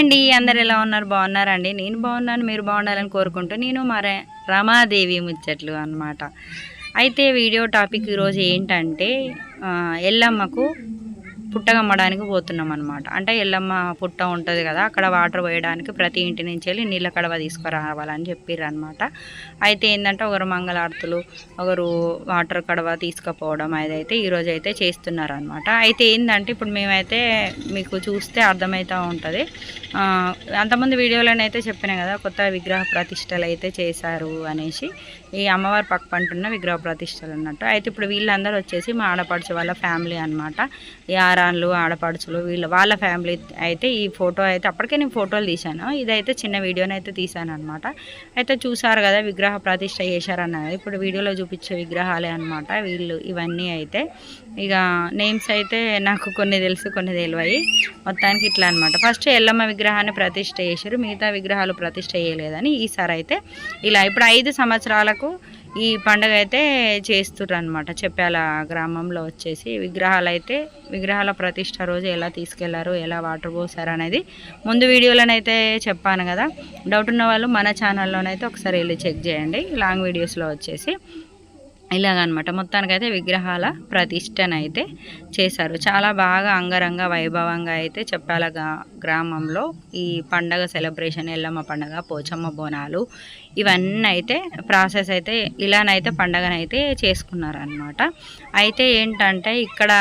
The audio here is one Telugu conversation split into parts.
అండి అందరు ఎలా ఉన్నారు? బాగున్నారండి. నేను బాగున్నాను మీరు బాగుండాలని కోరుకుంటూ నేను మరే రమాదేవి ముచ్చట్లు అన్నమాట. అయితే వీడియో టాపిక్ ఈరోజు ఏంటంటే ఎల్లమ్మకు పుట్టగమ్మడానికి పోతున్నాం అనమాట అంటే ఎల్లమ్మ పుట్ట ఉంటుంది కదా అక్కడ వాటర్ పోయడానికి ప్రతి ఇంటి నుంచి వెళ్ళి నీళ్ళ కడవ తీసుకురావాలని చెప్పారు అనమాట అయితే ఏంటంటే ఒకరు మంగళార్తులు ఒకరు వాటర్ కడవ తీసుకుపోవడం అదైతే ఈరోజు అయితే చేస్తున్నారు అనమాట అయితే ఏంటంటే ఇప్పుడు మేమైతే మీకు చూస్తే అర్థమవుతూ ఉంటుంది. అంతమంది అంతమంది అయితే చెప్పిన కదా కొత్త విగ్రహ ప్రతిష్టలు అయితే చేశారు అనేసి. ఈ అమ్మవారి పక్క పంటున్న విగ్రహ ప్రతిష్టలు అన్నట్టు. అయితే ఇప్పుడు వీళ్ళందరూ వచ్చేసి మా ఆడపడుచు వాళ్ళ ఫ్యామిలీ అనమాట ఈ ఆరాన్లు ఆడపడుచులు వీళ్ళ వాళ్ళ ఫ్యామిలీ అయితే ఈ ఫోటో అయితే అప్పటికే నేను ఫోటోలు తీశాను. ఇదైతే చిన్న వీడియోని అయితే తీశాను అనమాట అయితే చూసారు కదా విగ్రహ ప్రతిష్ట చేశారన్నది. ఇప్పుడు వీడియోలో చూపించే విగ్రహాలే అనమాట వీళ్ళు ఇవన్నీ అయితే. ఇక నేమ్స్ అయితే నాకు కొన్ని తెలుసు కొన్ని తెలివాయి. మొత్తానికి ఇట్లా అనమాట ఫస్ట్ ఎల్లమ్మ విగ్రహాన్ని ప్రతిష్ట చేశారు. మిగతా విగ్రహాలు ప్రతిష్ట చేయలేదని ఈసారి అయితే ఇలా ఇప్పుడు ఐదు సంవత్సరాలకు ఈ పండుగ అయితే చేస్తుర్రు అనమాట చెప్పాల గ్రామంలో వచ్చేసి విగ్రహాలు అయితే విగ్రహాల ప్రతిష్ట రోజు ఎలా తీసుకెళ్ళారు ఎలా వాటర్ పోసారు అనేది ముందు వీడియోలోనైతే చెప్పాను కదా. డౌట్ ఉన్న వాళ్ళు మన ఛానల్లోనైతే ఒకసారి వెళ్ళి చెక్ చేయండి. లాంగ్ వీడియోస్లో వచ్చేసి ఇలాగనమాట. మొత్తానికైతే విగ్రహాల ప్రతిష్టనైతే చేశారు. చాలా బాగా అంగరంగ వైభవంగా అయితే చెప్పాల గ్రామంలో ఈ పండగ సెలబ్రేషన్ ఎల్లమ్మ పండగ పోచమ్మ బోనాలు ఇవన్నీ అయితే ప్రాసెస్ అయితే ఇలానైతే పండగనైతే చేసుకున్నారనమాట. అయితే ఏంటంటే ఇక్కడ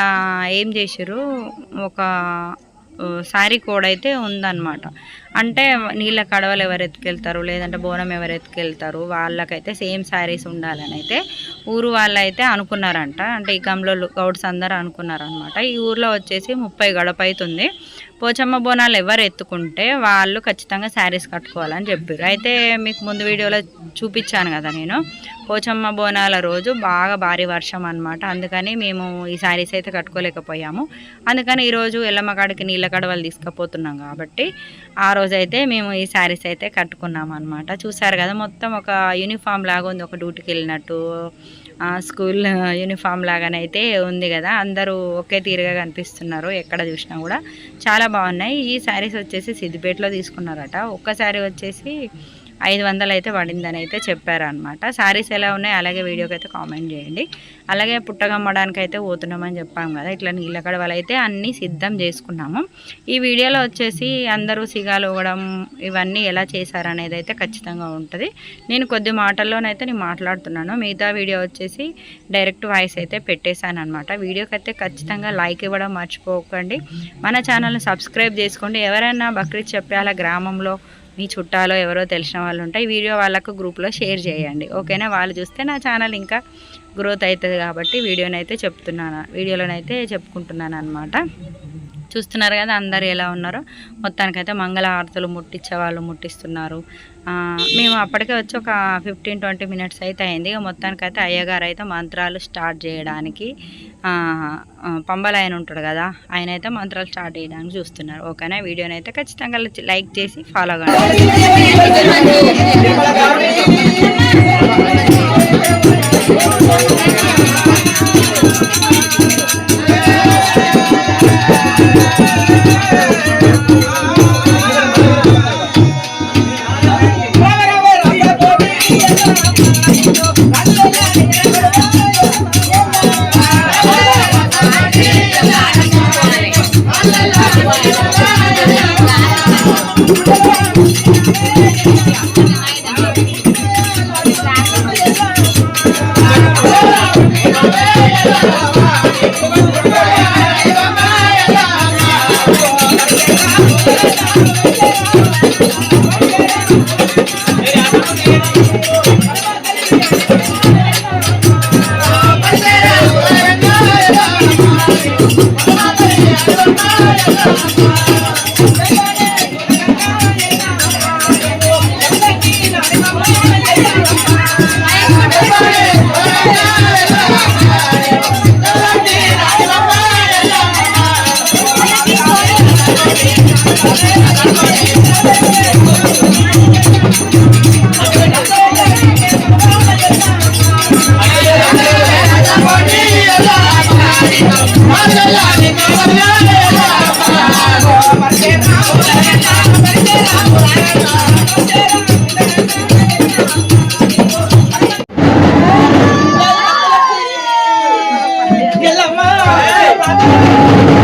ఏం చేసారు ఒక శారీ కోడ్ అయితే ఉందన్నమాట అంటే నీళ్ళ కడవలు ఎవరు ఎత్తుకెళ్తారు లేదంటే బోనం ఎవరు ఎత్తుకెళ్తారు వాళ్ళకైతే సేమ్ శారీస్ ఉండాలని అయితే ఊరు వాళ్ళు అయితే అనుకున్నారంట. అంటే ఈ గమ్లో గౌడ్స్ అందరూ అనుకున్నారనమాట ఈ ఊర్లో వచ్చేసి ముప్పై గడప అవుతుంది పోచమ్మ బోనాలు ఎవరు ఎత్తుకుంటే వాళ్ళు ఖచ్చితంగా శారీస్ కట్టుకోవాలని చెప్పారు అయితే మీకు ముందు వీడియోలో చూపించాను కదా నేను. పోచమ్మ బోనాల రోజు బాగా భారీ వర్షం అనమాట అందుకని మేము ఈ శారీస్ అయితే కట్టుకోలేకపోయాము. అందుకని ఈరోజు ఎల్లమ్మ కాడికి నీళ్ళ కడవలు తీసుకుపోతున్నాం కాబట్టి ఆ రోజు అయితే మేము ఈ శారీస్ అయితే కట్టుకున్నాం అనమాట చూసారు కదా మొత్తం ఒక యూనిఫామ్ లాగా ఉంది. ఒక డ్యూటీకి వెళ్ళినట్టు స్కూల్ యూనిఫామ్ లాగానైతే ఉంది కదా. అందరూ ఒకే తీరుగా కనిపిస్తున్నారు ఎక్కడ చూసినా కూడా. చాలా బాగున్నాయి. ఈ శారీస్ వచ్చేసి సిద్దిపేటలో తీసుకున్నారట. ఒక్క శారీ వచ్చేసి ఐదు వందలు అయితే పడిందని అయితే చెప్పారనమాట శారీస్ ఎలా ఉన్నాయి అలాగే వీడియోకి అయితే కామెంట్ చేయండి. అలాగే పుట్టగమ్మడానికి అయితే పోతున్నామని చెప్పాము కదా ఇట్లా నీళ్ళ కడవలు అయితే అన్నీ సిద్ధం చేసుకున్నాము. ఈ వీడియోలో వచ్చేసి అందరూ సిగాలు ఇవ్వడం ఇవన్నీ ఎలా చేశారనేది అయితే ఖచ్చితంగా ఉంటుంది. నేను కొద్ది మాటల్లోనైతే నేను మాట్లాడుతున్నాను. మిగతా వీడియో వచ్చేసి డైరెక్ట్ వాయిస్ అయితే పెట్టేశాను అనమాట వీడియోకి అయితే ఖచ్చితంగా లైక్ ఇవ్వడం మర్చిపోకండి. మన ఛానల్ని సబ్స్క్రైబ్ చేసుకోండి. ఎవరైనా బక్రీద్ చెప్పాల గ్రామంలో మీ చుట్టాలో ఎవరో తెలిసిన వాళ్ళు ఉంటే ఈ వీడియో వాళ్ళకు గ్రూప్లో షేర్ చేయండి. ఓకేనా? వాళ్ళు చూస్తే నా ఛానల్ ఇంకా గ్రోత్ అవుతుంది కాబట్టి వీడియోనైతే చెప్తున్నాను. వీడియోలోనైతే చెప్పుకుంటున్నాను అనమాట చూస్తున్నారు కదా అందరు ఎలా ఉన్నారో. మొత్తానికైతే మంగళహారతులు ముట్టించే వాళ్ళు ముట్టిస్తున్నారు. మేము అప్పటికే వచ్చి ఒక ఫిఫ్టీన్ ట్వంటీ మినిట్స్ అయితే అయింది. ఇక మొత్తానికైతే అయ్యగారు అయితే మంత్రాలు స్టార్ట్ చేయడానికి పంబల ఆయన ఉంటాడు కదా ఆయన అయితే మంత్రాలు స్టార్ట్ చేయడానికి చూస్తున్నారు. ఓకేనా? వీడియోని అయితే ఖచ్చితంగా లైక్ చేసి ఫాలో కండి Magalhães, Magalhães! Hey!